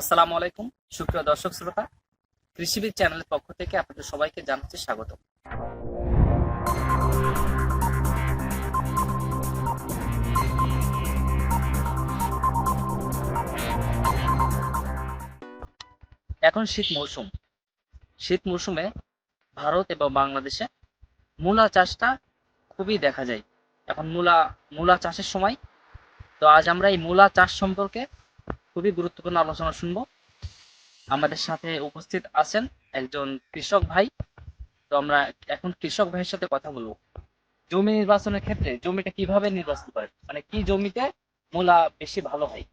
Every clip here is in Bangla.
আসসালামু আলাইকুম, সুপ্রিয় দর্শক শ্রোতা। কৃষিবিদ চ্যানেলের পক্ষ থেকে আপনাদের সবাইকে জানাচ্ছি স্বাগত। এখন শীত মৌসুম। শীত মৌসুমে ভারত এবং বাংলাদেশে মূলা চাষটা খুবই দেখা যায়। এখন মূলা মূলা চাষের সময় তো আজ আমরা এই মূলা চাষ সম্পর্কে খুবই গুরুত্বপূর্ণ আলোচনা শুনব। আমাদের সাথে উপস্থিত আছেন একজন কৃষক ভাই। তো আমরা এখন কৃষক ভাইয়ের সাথে কথা বলব। জমি নির্বাচনের ক্ষেত্রে জমিটা কীভাবে নির্বাচন করেন? মানে কি জমিতে মূলা বেশি ভালো হয়?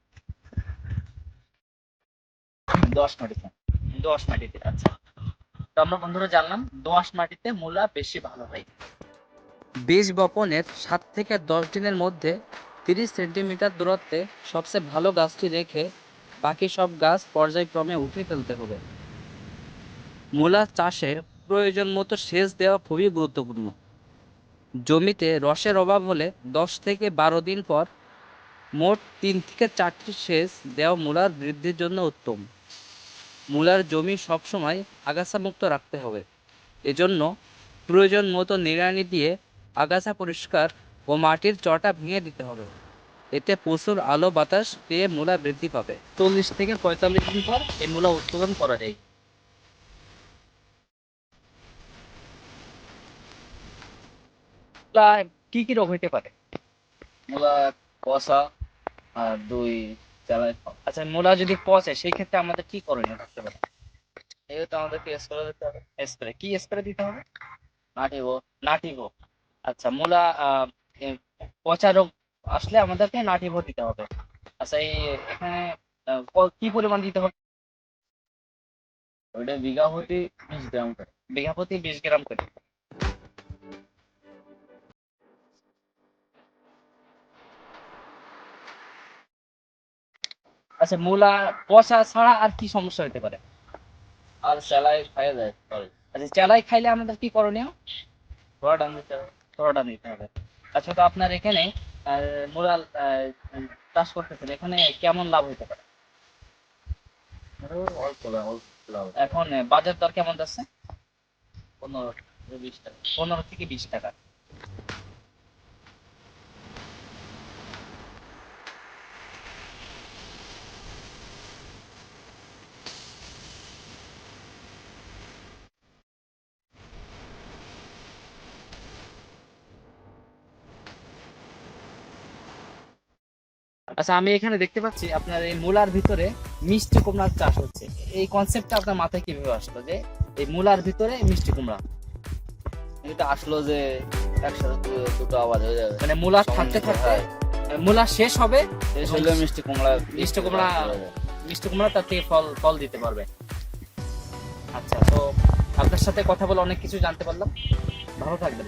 দশ মাটিতে। দশ মাটিতে আচ্ছা। তো আমরা বন্ধুরা জানলাম, দোআঁশ মাটিতে মূলা বেশি ভালো হয়। বীজ বপনের সাত থেকে দশ দিনের মধ্যে তিরিশ সেন্টিমিটার দূরত্বে সবচেয়ে ভালো গাছটি রেখে বাকি সব গাছ পর্যায়ক্রমে উঠিয়ে ফেলতে হবে। মূলা চাষে প্রয়োজন মতো সেচ দেওয়া খুবই গুরুত্বপূর্ণ। জমিতে রসের অভাব হলে দশ থেকে বারো দিন পর মোট তিন থেকে চারটি সেচ দেওয়া মূলার বৃদ্ধির জন্য উত্তম। মূলার জমি সবসময় আগাছা মুক্ত রাখতে হবে। এজন্য প্রয়োজন মতো নিড়ানি দিয়ে আগাছা পরিষ্কার ও মাটির চটা ভেঙে দিতে হবে। এতে প্রচুর আলো বাতাস পেয়ে মূলা বৃদ্ধি পাবে। চল্লিশ থেকে পঁয়তাল্লিশ দিন পর এই মূলা উৎপাদন করা যায়। কি কি রোগ হইতে পারে? মূলা কষা আর দুই আচ্ছা মূলা যদি পচে সেই ক্ষেত্রে আমাদের কি করণীয় থাকতে পারে? এই তো আমাদেরকে স্প্রে দিতে হবে। স্প্রে কি স্প্রে দিতে হবে? নাটিব নাটিভো আচ্ছা মূলা আহ, পচা রোগ আসলে আমাদেরকে নাটিভো দিতে হবে। আচ্ছা এই এখানে কি পরিমাণ দিতে হবে? ওইটা বিঘা প্রতি বিশ গ্রাম করে। বিঘা প্রতি বিশ গ্রাম করে। আচ্ছা মূলা পচা ছাড়া আর কি সমস্যা হতে পারে? আর চালাই খাই যায় আচ্ছা চালাই খাইলে আমাদের কি করণীয়? থোড়া দিতে হবে। থোড়াটা নিতে হবে। আচ্ছা তো আপনার এখানে মোরাল চাষ করতেছেন এখানে কেমন লাভ হইতে পারে? এখন বাজার দর কেমন যাচ্ছে? পনেরো বিশ টাকা। পনেরো থেকে বিশ টাকা। আচ্ছা আমি এখানে দেখতে পাচ্ছি আপনার এই মূলার ভিতরে মিষ্টি কুমড়ার চাষ হচ্ছে। এই কনসেপ্টটা আপনার মাথায় কীভাবে আসলো যে এই মূলার ভিতরে মিষ্টি কুমড়া? এটা আসলো যে একসাথে দুটো আবাদ হয়ে যাবে। মানে মূলা থাকতে থাকতে মূলা শেষ হবে শেষ হলে মিষ্টি কুমড়া মিষ্টি কুমড়া- মিষ্টি কুমড়া তার থেকে ফল ফল দিতে পারবে। আচ্ছা তো আপনার সাথে কথা বলে অনেক কিছু জানতে পারলাম। ভালো থাকবেন।